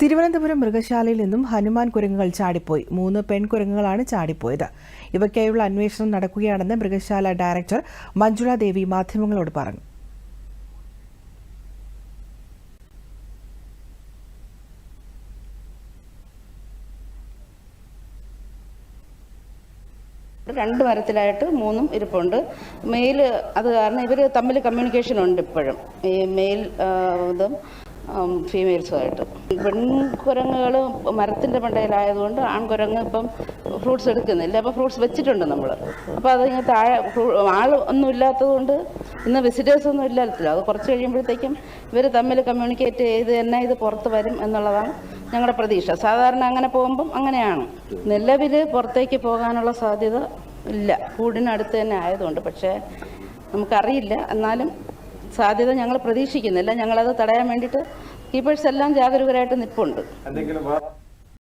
തിരുവനന്തപുരം മൃഗശാലയിൽ നിന്നും ഹനുമാൻ കുരങ്ങുകൾ ചാടിപ്പോയി. മൂന്ന് പെൺകുരങ്ങുകളാണ് ചാടിപ്പോയത്. ഇവയ്ക്കായുള്ള അന്വേഷണം നടക്കുകയാണെന്ന് മൃഗശാല ഡയറക്ടർ മഞ്ജുള ദേവി മാധ്യമങ്ങളോട് പറഞ്ഞു. രണ്ട് മരത്തിലായിട്ട് മൂന്നും ഇരിപ്പുണ്ട്. മെയിൽ അത് കാരണം ഇവർ തമ്മിൽ കമ്മ്യൂണിക്കേഷൻ ഉണ്ട് ഇപ്പോഴും. ഈ മെയിൽ ഇതും ഫീമെയിൽസുമായിട്ട് പെൺകുരങ്ങുകൾ മരത്തിന്റെ മണ്ടയിലായതുകൊണ്ട് ആൺകുരങ്ങ് ഇപ്പം ഫ്രൂട്ട്സ് എടുക്കുന്നില്ല. അപ്പോൾ ഫ്രൂട്ട്സ് വെച്ചിട്ടുണ്ട് നമ്മൾ അപ്പോൾ അത് ഇങ്ങനെ താഴെ ആൾ ഒന്നും ഇല്ലാത്തതുകൊണ്ട് ഇന്ന് വിസിറ്റേഴ്സ് ഒന്നും ഇല്ലാത്തില്ല അത് കുറച്ച് കഴിയുമ്പോഴത്തേക്കും ഇവർ തമ്മിൽ കമ്മ്യൂണിക്കേറ്റ് ചെയ്ത് തന്നെ ഇത് പുറത്ത് വരും എന്നുള്ളതാണ് ഞങ്ങളുടെ പ്രതീക്ഷ. സാധാരണ അങ്ങനെ പോകുമ്പം അങ്ങനെയാണ്. നിലവിൽ പുറത്തേക്ക് പോകാനുള്ള സാധ്യത ഇല്ല. കൂടിനടുത്ത് തന്നെ ആയതുകൊണ്ട്. പക്ഷേ നമുക്കറിയില്ല. എന്നാലും സാധ്യത ഞങ്ങൾ പ്രതീക്ഷിക്കുന്നില്ല. ഞങ്ങളത് തടയാൻ വേണ്ടിയിട്ട് കീപ്പേഴ്സ് എല്ലാം ജാഗരൂകരായിട്ട് നിൽപ്പുണ്ട്